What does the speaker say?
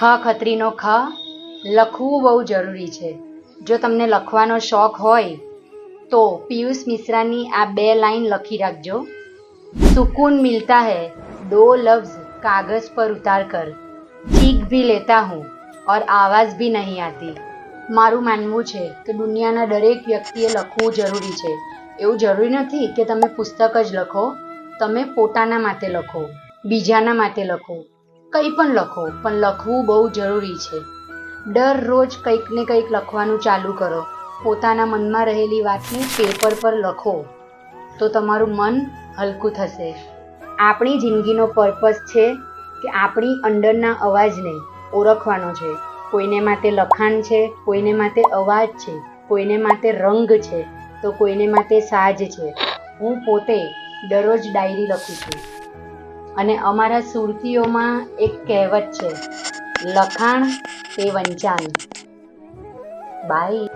ખ ખત્રીનો ખ લખવું બહુ જરૂરી છે. જો તમને લખવાનો શોખ હોય, તો પિયુષ મિશ્રાની આ બે લાઈન લખી રાખજો. સુકૂન મિલતા હૈ, દો લફ્ઝ કાગઝ પર ઉતાર કર. ચીખ ભી લેતા હું ઓર આવાજ ભી નહીં આતી. મારું માનવું છે કે દુનિયાના દરેક વ્યક્તિએ લખવું જરૂરી છે. એવું જરૂરી નથી કે તમે પુસ્તક જ લખો, તમે પોતાના માટે લખો, બીજાના માટે લખો. કંઈ પણ લખો, પણ લખવું બહુ જરૂરી છે. દરરોજ કંઈક ને કંઈક લખવાનું ચાલુ કરો. પોતાના મનમાં રહેલી વાતને પેપર પર લખો, તો તમારું મન હલકું થશે. આપણી જિંદગીનો પર્પસ છે કે આપણી અંદરના અવાજને ઓળખવાનો છે. કોઈને માટે લખાણ છે, કોઈને માટે અવાજ છે, કોઈને માટે રંગ છે, તો કોઈને માટે સાજ છે. હું પોતે દરરોજ ડાયરી લખું છું. અને અમારા સુરતીઓમાં એક કહેવત છે લખાણ તે વંચાણ. બાય